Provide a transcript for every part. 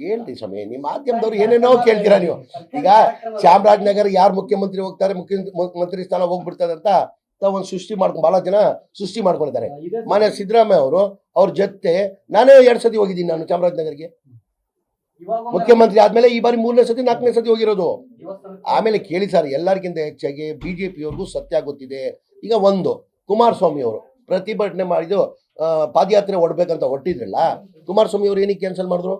ಕೇಳ್ರಿ ಸ್ವಾಮಿ ನಿಮ್ಮ ಮಾಧ್ಯಮದವ್ರು ಏನೇನೋ ಕೇಳ್ತೀರಾ ನೀವು. ಈಗ ಚಾಮರಾಜನಗರ ಯಾರು ಮುಖ್ಯಮಂತ್ರಿ ಹೋಗ್ತಾರೆ ಮುಖ್ಯಮಂತ್ರಿ ಸ್ಥಾನ ಹೋಗ್ಬಿಡ್ತಾರೆ ಅಂತ ತಾವು ಒಂದು ಸೃಷ್ಟಿ ಮಾಡ್ಕೊಂಡು ಬಹಳ ಜನ ಸೃಷ್ಟಿ ಮಾಡ್ಕೊಂಡಿದ್ದಾರೆ. ಮನೆ ಸಿದ್ದರಾಮಯ್ಯ ಅವರು ಅವ್ರ ಜೊತೆ ನಾನೇ ಎರಡು ಸತಿ ಹೋಗಿದ್ದೀನಿ ನಾನು ಚಾಮರಾಜನಗರ್ಗೆ. ಮುಖ್ಯಮಂತ್ರಿ ಆದ್ಮೇಲೆ ಈ ಬಾರಿ ಮೂರನೇ ಸತಿ ನಾಲ್ಕನೇ ಸತಿ ಹೋಗಿರೋದು. ಆಮೇಲೆ ಕೇಳಿ ಸರ್ ಎಲ್ಲರಿಗಿಂತ ಹೆಚ್ಚಾಗಿ ಬಿಜೆಪಿಯವ್ರಿಗೂ ಸತ್ಯ ಗೊತ್ತಿದೆ. ಈಗ ಒಂದು ಕುಮಾರಸ್ವಾಮಿ ಅವರು ಪ್ರತಿಭಟನೆ ಮಾಡಿದ್ದು ಪಾದಯಾತ್ರೆ ಹೊಡ್ಬೇಕಂತ ಹೊಟ್ಟಿದ್ರಲ್ಲ ಕುಮಾರಸ್ವಾಮಿ ಅವರು ಏನಕ್ಕೆ ಕ್ಯಾನ್ಸಲ್ ಮಾಡಿದ್ರು?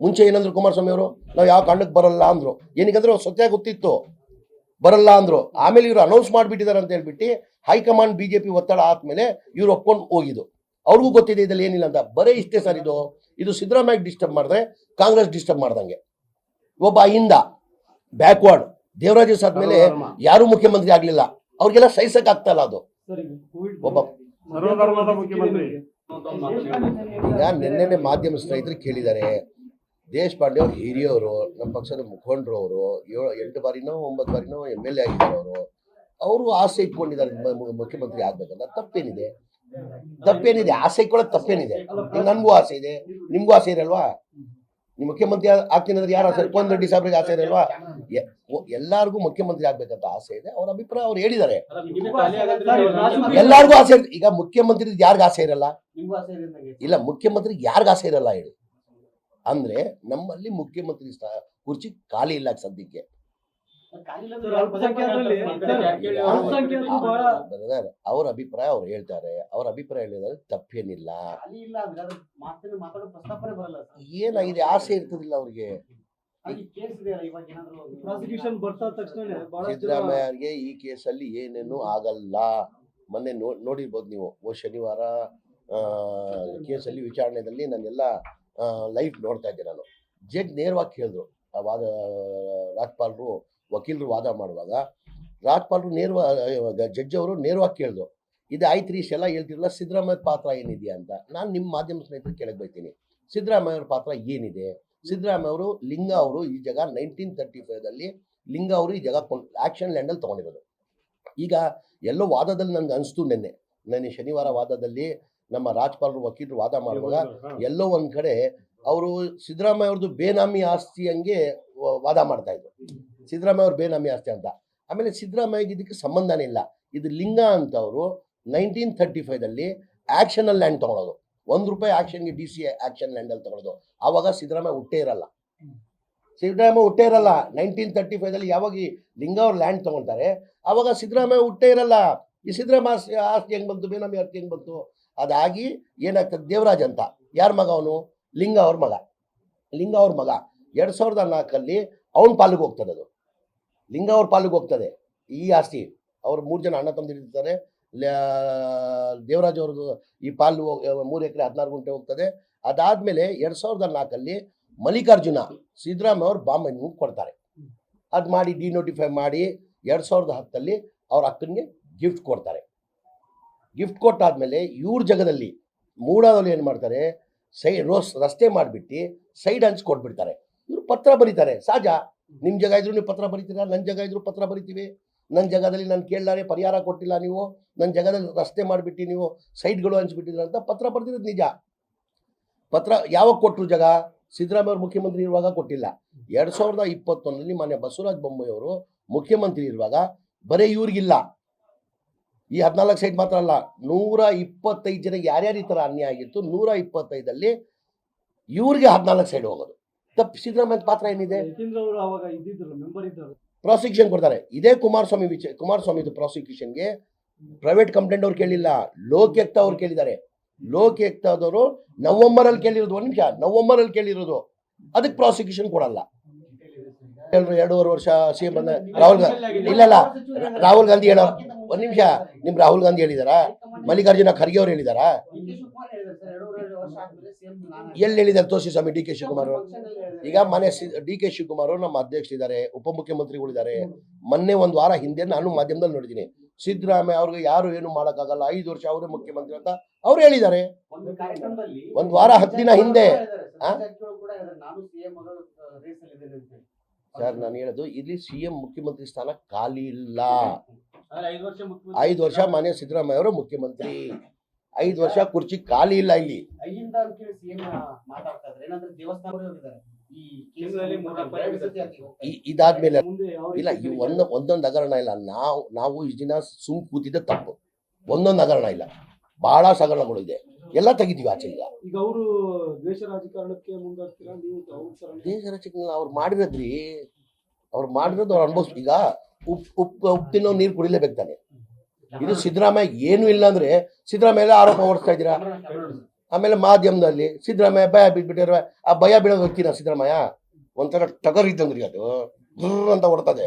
ಮುಂಚೆ ಏನಂದ್ರು ಕುಮಾರಸ್ವಾಮಿ ಅವರು ನಾವು ಯಾವ ಕಾರಣಕ್ಕೆ ಬರಲ್ಲ ಅಂದ್ರು. ಏನಕ್ಕಂದ್ರೆ ಅವ್ರು ಸತ್ಯ ಗೊತ್ತಿತ್ತು ಬರಲ್ಲ ಅಂದ್ರು. ಆಮೇಲೆ ಇವರು ಅನೌನ್ಸ್ ಮಾಡಿಬಿಟ್ಟಿದ್ದಾರೆ ಅಂತ ಹೇಳ್ಬಿಟ್ಟು ಹೈಕಮಾಂಡ್ ಬಿಜೆಪಿ ಒತ್ತಡ ಆದ್ಮೇಲೆ ಇವ್ರು ಒಪ್ಕೊಂಡು ಹೋಗಿದ್ದು. ಅವ್ರಿಗೂ ಗೊತ್ತಿದೆ ಇದ್ರಲ್ಲಿ ಏನಿಲ್ಲ ಅಂತ. ಬರೇ ಇಷ್ಟೇ ಸರ್ ಇದು. ಇದು ಸಿದ್ದರಾಮಯ್ಯ ಡಿಸ್ಟರ್ಬ್ ಮಾಡಿದ್ರೆ ಕಾಂಗ್ರೆಸ್ ಡಿಸ್ಟರ್ಬ್ ಮಾಡ್ದಂಗೆ. ಒಬ್ಬ ಹಿಂದ ಬ್ಯಾಕ್ವರ್ಡ್ ದೇವರಾಜಸ್ ಆದ್ಮೇಲೆ ಯಾರು ಮುಖ್ಯಮಂತ್ರಿ ಆಗ್ಲಿಲ್ಲ. ಅವ್ರಿಗೆಲ್ಲ ಸಹಿಸಕ್ ಆಗ್ತಲ್ಲ ಅದು. ಒಬ್ಬ ಸರ್ವಧರ್ಮದ ಮುಖ್ಯಮಂತ್ರಿ. ಈಗ ನಿನ್ನೆ ಮಾಧ್ಯಮ ಸ್ನೇಹಿತರು ಕೇಳಿದ್ದಾರೆ. ದೇಶಪಾಂಡೆ ಅವ್ರು ಹಿರಿಯವರು ನಮ್ಮ ಪಕ್ಷದ ಮುಖಂಡರು ಅವರು ಏಳು, ಎಂಟು ಬಾರಿನೋ, ಒಂಬತ್ತು ಬಾರಿನೋ ಎಂ ಎಲ್ ಎ ಆಗಿದ್ದಾರೆ ಅವರು ಆಸೆ ಇಟ್ಕೊಂಡಿದ್ದಾರೆ ಮುಖ್ಯಮಂತ್ರಿ ಆಗ್ಬೇಕಲ್ಲ ತಪ್ಪೇನಿದೆ. ತಪ್ಪೇನಿದೆ. ಆಸೆ ಇಟ್ಕೊಳ್ಳೋದು ತಪ್ಪೇನಿದೆ. ನನಗೂ ಆಸೆ ಇದೆ. ನಿಮ್ಗೂ ಆಸೆ ಇರಲ್ವಾ ನೀವು ಮುಖ್ಯಮಂತ್ರಿ ಆಗ್ತೀನಿ ಅಂದ್ರೆ ಯಾರು ಆಸೆ? ಕೋನ್ ರೆಡ್ಡಿ ಆಸೆ ಇರಲ್ವಾ ಎಲ್ಲರಿಗೂ ಮುಖ್ಯಮಂತ್ರಿ ಆಗ್ಬೇಕಂತ ಆಸೆ ಇದೆ. ಅವ್ರ ಅಭಿಪ್ರಾಯ ಅವ್ರು ಹೇಳಿದ್ದಾರೆ. ಎಲ್ಲರಿಗೂ ಆಸೆ. ಈಗ ಮುಖ್ಯಮಂತ್ರಿ ಯಾರಿಗ ಆಸೆ ಇರಲ್ಲ? ಇಲ್ಲ ಮುಖ್ಯಮಂತ್ರಿ ಯಾರಿಗ ಆಸೆ ಇರಲ್ಲ ಹೇಳಿ. ಅಂದ್ರೆ ನಮ್ಮಲ್ಲಿ ಮುಖ್ಯಮಂತ್ರಿ ಸ್ಥಾನ ಕುರ್ಚಿ ಖಾಲಿ ಇಲ್ಲ ಸದ್ಯಕ್ಕೆ. ಅವ್ರ ಅಭಿಪ್ರಾಯ ಅವ್ರು ಹೇಳ್ತಾರೆ. ಅವ್ರ ಅಭಿಪ್ರಾಯ ಹೇಳಿದ್ರೆ ತಪ್ಪೇನಿಲ್ಲ. ಏನಾಗಿದೆ? ಆಸೆ ಇರ್ತದಿಲ್ಲ ಅವ್ರಿಗೆ. ಸಿದ್ದರಾಮಯ್ಯ ಈ ಕೇಸಲ್ಲಿ ಏನೇನು ಆಗಲ್ಲ. ಮೊನ್ನೆ ನೋಡಿರ್ಬೋದು ನೀವು ಓ ಶನಿವಾರ ಆ, ಕೇಸಲ್ಲಿ ವಿಚಾರಣೆಯಲ್ಲಿ ನಾನೆಲ್ಲ ಲೈವ್ ನೋಡ್ತಾ ಇದ್ದೆ ನಾನು. ಜಡ್ಜ್ ನೇರವಾಗಿ ಕೇಳಿದ್ರು. ಆ, ವಾದ, ರಾಜ್ಪಾಲರು, ವಕೀಲರು ವಾದ ಮಾಡುವಾಗ, ರಾಜ್ಪಾಲರು ನೇರವಾಗಿ ಜಡ್ಜ್ ಅವರು ನೇರವಾಗಿ ಕೇಳಿದ್ರು. ಇದು ಆಯ್ತು ರೀ, ಇಷ್ಟೆಲ್ಲ ಹೇಳ್ತಿರಲ್ಲ ಸಿದ್ದರಾಮಯ್ಯ ಪಾತ್ರ ಏನಿದೆ ಅಂತ. ನಾನು ನಿಮ್ಮ ಮಾಧ್ಯಮ ಸ್ನೇಹಿತರು ಕೇಳಕ್ಕೆ ಬೈತೀನಿ. ಸಿದ್ದರಾಮಯ್ಯವ್ರ ಪಾತ್ರ ಏನಿದೆ? ಸಿದ್ದರಾಮಯ್ಯ ಅವರು ಲಿಂಗ ಅವರು ಈ ಜಾಗ ನೈನ್ಟೀನ್ ತರ್ಟಿ ಫೈವ್ದಲ್ಲಿ ಲಿಂಗ ಅವರು ಈ ಜಾಗ ಆಕ್ಷನ್ ಲ್ಯಾಂಡಲ್ಲಿ ತೊಗೊಂಡಿರೋದು. ಈಗ ಎಲ್ಲೋ ವಾದದಲ್ಲಿ ನನಗೆ ಅನಿಸ್ತು ನೆನ್ನೆ. ನನಗೆ ಶನಿವಾರ ವಾದದಲ್ಲಿ ನಮ್ಮ ರಾಜ್ಪಾಲರು ವಕೀಲರು ವಾದ ಮಾಡುವಾಗ ಎಲ್ಲೋ ಒಂದ್ ಕಡೆ ಅವರು ಸಿದ್ದರಾಮಯ್ಯ ಅವ್ರದ್ದು ಬೇನಾಮಿ ಆಸ್ತಿ ಹಂಗೆ ವಾದ ಮಾಡ್ತಾ ಇದ್ರು. ಸಿದ್ದರಾಮಯ್ಯ ಅವ್ರ ಬೇನಾಮಿ ಆಸ್ತಿ ಅಂತ. ಆಮೇಲೆ ಸಿದ್ದರಾಮಯ್ಯಗೆ ಇದಕ್ಕೆ ಸಂಬಂಧನೇ ಇಲ್ಲ. ಇದು ಲಿಂಗ ಅಂತ ಅವರು ನೈನ್ಟೀನ್ ತರ್ಟಿ ಫೈವ್ದಲ್ಲಿ ಆಕ್ಷನ್ ಲ್ಯಾಂಡ್ ತಗೊಳೋದು. ಒಂದು ರೂಪಾಯಿ ಆಕ್ಷನ್ಗೆ ಡಿ ಸಿ ಆಕ್ಷನ್ ಲ್ಯಾಂಡಲ್ಲಿ ತಗೊಳೋದು. ಆವಾಗ ಸಿದ್ದರಾಮಯ್ಯ ಹುಟ್ಟೇ ಇರಲ್ಲ. ಸಿದ್ದರಾಮಯ್ಯ ಹುಟ್ಟೇ ಇರಲ್ಲ. ನೈನ್ಟೀನ್ ತರ್ಟಿ ಫೈವ್ದಲ್ಲಿ ಯಾವಾಗ ಈ ಲಿಂಗ ಅವ್ರ ಲ್ಯಾಂಡ್ ತಗೊಳ್ತಾರೆ ಆವಾಗ ಸಿದ್ದರಾಮಯ್ಯ ಹುಟ್ಟೇ ಇರಲ್ಲ. ಈ ಸಿದ್ದರಾಮಯ್ಯ ಆಸ್ತಿ ಆಸ್ತಿ ಹೆಂಗ್ ಬಂತು? ಬೇನಾಮಿ ಆಸ್ತಿ ಹೆಂಗ್ ಬಂತು? ಅದಾಗಿ ಏನಾಗ್ತದೆ? ದೇವರಾಜ್ ಅಂತ. ಯಾರ ಮಗ ಅವನು? ಲಿಂಗ ಅವ್ರ ಮಗ. ಲಿಂಗ ಅವ್ರ ಮಗ. ಎರಡು ಸಾವಿರದ ನಾಲ್ಕಲ್ಲಿ ಅವನ ಪಾಲಿಗೆ ಹೋಗ್ತದೆ ಅದು. ಲಿಂಗ ಅವ್ರ ಪಾಲಿಗೆ ಹೋಗ್ತದೆ. ಈ ಆಸ್ತಿ. ಅವ್ರು ಮೂರು ಜನ ಅಣ್ಣ ತಂದಿರ್ತಾರೆ ದೇವರಾಜ್ ಅವ್ರದ್ದು ಈ ಪಾಲು ಮೂರು ಎಕರೆ ಹದಿನಾರು ಗುಂಟೆ ಹೋಗ್ತದೆ. ಅದಾದ್ಮೇಲೆ ಎರಡು ಸಾವಿರದ ನಾಲ್ಕಲ್ಲಿ ಮಲ್ಲಿಕಾರ್ಜುನ ಸಿದ್ದರಾಮಯ್ಯ ಅವ್ರು ಬಾಂಬೆ ಕೊಡ್ತಾರೆ. ಅದು ಮಾಡಿ, ಡಿನೋಟಿಫೈ ಮಾಡಿ ಎರಡು ಸಾವಿರದ ಹತ್ತಲ್ಲಿ ಅವ್ರ ಅಕ್ಕನಿಗೆ ಗಿಫ್ಟ್ ಕೊಡ್ತಾರೆ. ಗಿಫ್ಟ್ ಕೊಟ್ಟಾದ್ಮೇಲೆ ಇವ್ರ ಜಾಗದಲ್ಲಿ ಮೂಡಾದಲ್ಲಿ ಏನು ಮಾಡ್ತಾರೆ, ಸೈ, ರೋಸ್, ರಸ್ತೆ ಮಾಡಿಬಿಟ್ಟು ಸೈಡ್ ಹಂಚ್ ಕೊಟ್ಬಿಡ್ತಾರೆ. ಇವರು ಪತ್ರ ಬರೀತಾರೆ. ಸಹಜ. ನಿಮ್ಮ ಜಾಗ ಇದ್ರು ನೀವು ಪತ್ರ ಬರೀತೀರಾ? ನನ್ನ ಜಾಗ ಇದ್ರು ಪತ್ರ ಬರಿತೀವಿ. ನನ್ನ ಜಾಗದಲ್ಲಿ ನಾನು ಕೇಳಲಾರೆ ಪರಿಹಾರ ಕೊಟ್ಟಿಲ್ಲ ನೀವು. ನನ್ನ ಜಾಗದಲ್ಲಿ ರಸ್ತೆ ಮಾಡಿಬಿಟ್ಟು ನೀವು ಸೈಡ್ಗಳು ಹಂಚ್ಬಿಟ್ಟಿದ್ರ ಅಂತ ಪತ್ರ ಬರ್ತಿರೋದು ನಿಜ. ಪತ್ರ ಯಾವಾಗ ಕೊಟ್ಟರು ಜಾಗ? ಸಿದ್ದರಾಮಯ್ಯ ಅವರು ಮುಖ್ಯಮಂತ್ರಿ ಇರುವಾಗ ಕೊಟ್ಟಿಲ್ಲ. ಎರಡು ಸಾವಿರದ ಇಪ್ಪತ್ತೊಂದರಲ್ಲಿ ಮಾನ್ಯ ಬಸವರಾಜ ಬೊಮ್ಮಾಯಿ ಅವರು ಮುಖ್ಯಮಂತ್ರಿ ಇರುವಾಗ ಬರೀ ಇವ್ರಿಗಿಲ್ಲ. ಈ ಹದಿನಾಲ್ಕು ಸೈಟ್ ಮಾತ್ರ ಅಲ್ಲ ನೂರ ಇಪ್ಪತ್ತೈದು ಜನ ಯಾರ್ಯಾರು ಈ ಥರ ಅನ್ಯಾಯ ಆಗಿತ್ತು ನೂರ ಇಪ್ಪತ್ತೈದಲ್ಲಿ ಇವ್ರಿಗೆ ಹದಿನಾಲ್ಕು ಸೈಡ್ ಹೋಗೋದು. ತಪ್ಪು ಸಿದ್ದರಾಮಯ್ಯ ಪಾತ್ರ ಏನಿದೆ? ಪ್ರಾಸಿಕ್ಯೂಷನ್ ಕೊಡ್ತಾರೆ. ಇದೇ ಕುಮಾರಸ್ವಾಮಿ ವಿಚ ಕುಮಾರಸ್ವಾಮಿದು ಪ್ರಾಸಿಕ್ಯೂಷನ್ಗೆ. ಪ್ರೈವೇಟ್ ಕಂಪ್ಲೇಂಟ್ ಅವ್ರು ಕೇಳಿಲ್ಲ ಲೋಕ್ಯಕ್ತ ಅವ್ರು ಕೇಳಿದ್ದಾರೆ. ಲೋಕ್ಯಕ್ತದವರು ನವಂಬರಲ್ಲಿ ಕೇಳಿರೋದು ಒಂದು ನಿಮಿಷ ನವಂಬರಲ್ಲಿ ಕೇಳಿರೋದು. ಅದಕ್ಕೆ ಪ್ರಾಸಿಕ್ಯೂಷನ್ ಕೊಡಲ್ಲ. ಎರಡು ಎರಡೂವರೆ ವರ್ಷ ಸಿ ಎಂ ಬಂದ ರಾಹುಲ್ ಗಾಂಧಿ ಇಲ್ಲಲ್ಲ ಇಲ್ಲ ರಾಹುಲ್ ಗಾಂಧಿ ಹೇಳೋ ಒಂದ್ ನಿಮಿಷ, ನಿಮ್ ರಾಹುಲ್ ಗಾಂಧಿ ಹೇಳಿದಾರಾ? ಮಲ್ಲಿಕಾರ್ಜುನ ಖರ್ಗೆ ಅವ್ರು ಹೇಳಿದಾರಾ? ಎಲ್ಲಿ ಹೇಳಿದ್ದಾರೆ ತೋರಿಸಿ ಸ್ವಾಮಿ ಡಿ ಕೆ ಶಿವಕುಮಾರ್ ಈಗ ಮನೆ ಡಿ ಕೆ ಶಿವಕುಮಾರ್ ನಮ್ಮ ಅಧ್ಯಕ್ಷರಿದ್ದಾರೆ ಉಪಮುಖ್ಯಮಂತ್ರಿಗಳಿದ್ದಾರೆ ಮೊನ್ನೆ ಒಂದು ವಾರ ಹಿಂದೆ ನಾನು ಮಾಧ್ಯಮದಲ್ಲಿ ನೋಡಿದ್ದೀನಿ. ಸಿದ್ದರಾಮಯ್ಯ ಅವ್ರಿಗೆ ಯಾರು ಏನು ಮಾಡೋಕ್ಕಾಗಲ್ಲ, ಐದು ವರ್ಷ ಅವರೇ ಮುಖ್ಯಮಂತ್ರಿ ಅಂತ ಅವ್ರು ಹೇಳಿದ್ದಾರೆ ಒಂದು ವಾರ ಹತ್ತು ದಿನ ಹಿಂದೆ ಸರ್, ನಾನು ಹೇಳೋದು, ಇಲ್ಲಿ ಸಿ ಎಂ ಮುಖ್ಯಮಂತ್ರಿ ಸ್ಥಾನ ಖಾಲಿ ಇಲ್ಲ. ಐದು ವರ್ಷ ಮಾನ್ಯ ಸಿದ್ದರಾಮಯ್ಯ ಅವರು ಮುಖ್ಯಮಂತ್ರಿ. ಐದು ವರ್ಷ ಕುರ್ಚಿ ಖಾಲಿ ಇಲ್ಲ ಇಲ್ಲಿ. ಇದಾದ್ಮೇಲೆ ಇಲ್ಲ ಈ ಒಂದ್ ಒಂದೊಂದು ಹಗರಣ ಇಲ್ಲ. ನಾವು ನಾವು ಈ ದಿನ ಸುಮ್ ಕೂತಿದ್ದ ತಪ್ಪು. ಒಂದೊಂದು ಹಗರಣ ಇಲ್ಲ. ಬಹಳ ಸಗರಣಗಳು ಇದೆ. ಎಲ್ಲ ತೆಗಿತೀವಿ ಆಚೆ ಈಗ. ಈಗ ಅವರು ದ್ವೇಷ ರಾಜಕಾರಣಕ್ಕೆ ಮುಂದಾಗ್ತೀರಾ? ನೀವು ದೇಶ ಅವ್ರು ಮಾಡಿರೋದ್ರಿ. ಅವ್ರು ಮಾಡಿರೋದು ಅವ್ರು ಅನುಭವಿಸ್ ಈಗ. ಉಪ್ಪು ಉಪ್ಪು ಉಪ್ಪು ತಿನ್ನೋ ನೀರು ಕುಡಿಲೇಬೇಕು ತಾನೆ. ಇದು ಸಿದ್ದರಾಮಯ್ಯ ಏನು ಇಲ್ಲ ಅಂದ್ರೆ ಸಿದ್ದರಾಮಯ್ಯ ಆರೋಪ ಹೊಡಿಸ್ತಾ ಇದ್ದೀರಾ. ಆಮೇಲೆ ಮಾಧ್ಯಮದಲ್ಲಿ ಸಿದ್ದರಾಮಯ್ಯ ಭಯ ಬಿಟ್ಬಿಟ್ಟಿರೋ ಆ ಭಯ ಬೀಳೋದು ಹೋಗ್ತೀರಾ ಸಿದ್ದರಾಮಯ್ಯ? ಒಂಥರ ಟಗರ್ ಇದ್ದಂಗ್ರಿ ಅದು. ಅಂತ ಹೊಡ್ತದೆ